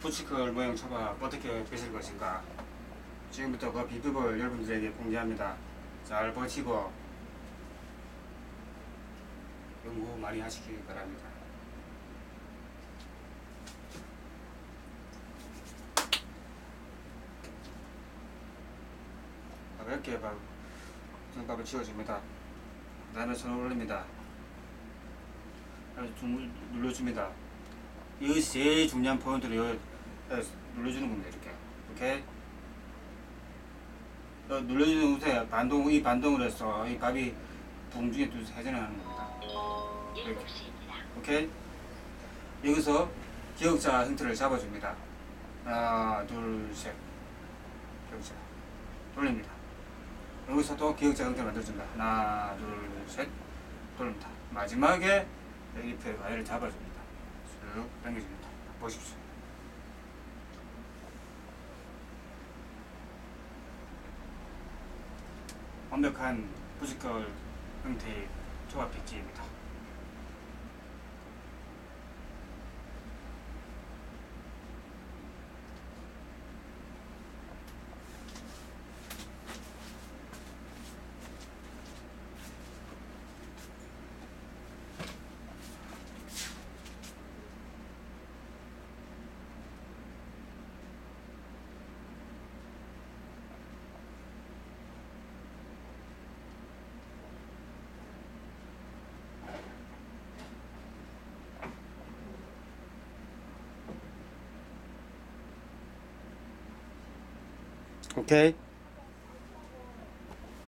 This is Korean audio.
부치컬 모형 초밥 어떻게 빗을 것인가? 지금부터 그 비법을 여러분들에게 공개합니다. 잘 보시고 연구 많이 하시기 바랍니다. 가볍게 치워줍니다. 그 다음에 손을 올립니다. 아주 좀 눌러줍니다 이 제일 중요한 포인트를 여 눌러주는 겁니다 이렇게. 어, 눌러주는 곳에 반동 이 반동을 해서 이 밥이 봉중에 두서 회전을 하는 겁니다. 이렇게. 오케이? 여기서 기억자 형태를 잡아줍니다. 하나 둘 셋. 기억자. 돌립니다. 여기서 또 기억자 형태 만들어준다. 하나 둘 셋. 돌립니다. 마지막에 잎에 와이를 잡아줍니다 쭉 당겨줍니다. 보십시오. 완벽한 부지컬 형태의 초밥 백지입니다 오케이